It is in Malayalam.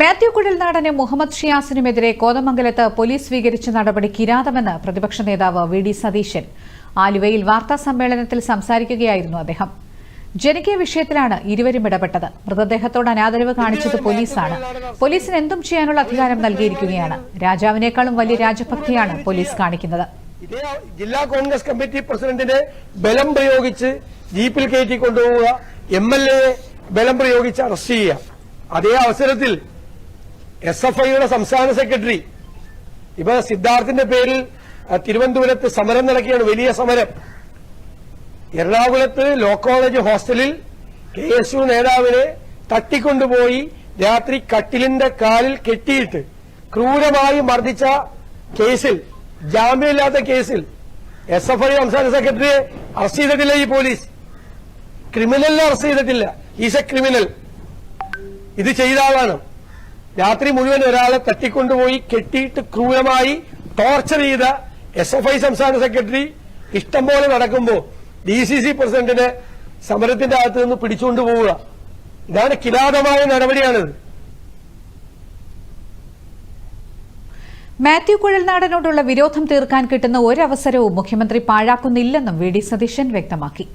മാത്യു കുഴൽനാടന് മുഹമ്മദ് ഷിയാസിനുമെതിരെ കോതമംഗലത്ത് പോലീസ് സ്വീകരിച്ച നടപടി കിരാതമെന്ന് പ്രതിപക്ഷ നേതാവ് വി ഡി സതീശൻ. ആലുവയിൽ വാർത്താ സമ്മേളനത്തിൽ സംസാരിക്കുകയായിരുന്നു അദ്ദേഹം. ജനകീയ വിഷയത്തിലാണ് ഇരുവരും ഇടപെട്ടത്. മൃതദേഹത്തോട് അനാദരവ് കാണിച്ചത് പോലീസാണ്. പോലീസിന് എന്തും ചെയ്യാനുള്ള അധികാരം നൽകിയിരിക്കുകയാണ്. രാജാവിനേക്കാളും വലിയ രാജഭക്തിയാണ് പോലീസ് കാണിക്കുന്നത്. ജില്ലാ കോൺഗ്രസ് കമ്മിറ്റി പ്രസിഡന്റിനെ ബലം പ്രയോഗിച്ച് ജീപ്പിൽ കയറ്റി കൊണ്ടുപോവുക എം എൽ എ ബലം പ്രയോഗിച്ച് അറസ്റ്റ് ചെയ്യുക. അതേ അവസരത്തിൽ എസ് എഫ് ഐയുടെ സംസ്ഥാന സെക്രട്ടറി. ഇപ്പൊ സിദ്ധാർത്ഥിന്റെ പേരിൽ തിരുവനന്തപുരത്ത് സമരം നടക്കുകയാണ്. വലിയ സമരം. എറണാകുളത്ത് ലോ കോളേജ് ഹോസ്റ്റലിൽ കെ എസ് യു നേതാവിനെ തട്ടിക്കൊണ്ടുപോയി രാത്രി കട്ടിലിന്റെ കാലിൽ കെട്ടിയിട്ട് ക്രൂരമായി മർദ്ദിച്ച കേസിൽ ജാമ്യമില്ലാത്ത കേസിൽ എസ് എഫ് ഐ സംസ്ഥാന സെക്രട്ടറിയെ അറസ്റ്റ് ചെയ്തിട്ടില്ല ഈ പോലീസ്. ക്രിമിനലിനെ അറസ്റ്റ് ചെയ്തിട്ടില്ല. ഈസ് എ ക്രിമിനൽ ഇത് ചെയ്ത ആളാണ്. രാത്രി മുഴുവൻ ഒരാളെ തട്ടിക്കൊണ്ടുപോയി കെട്ടിയിട്ട് ക്രൂരമായി ടോർച്ചർ ചെയ്ത എസ് എഫ് ഐ സംസ്ഥാന സെക്രട്ടറി ഇഷ്ടം പോലെ നടക്കുമ്പോൾ ഡി സി സി പ്രസിഡന്റിനെ സമരത്തിന്റെ അകത്ത് നിന്ന് പിടിച്ചുകൊണ്ട് പോവുക. ഇതാണ് കിരാതമായ നടപടിയാണിത്. മാത്യു കുഴൽനാടനോടുള്ള വിരോധം തീർക്കാൻ കിട്ടുന്ന ഒരവസരവും മുഖ്യമന്ത്രി പാഴാക്കുന്നില്ലെന്നും വി ഡി സതീശൻ വ്യക്തമാക്കി.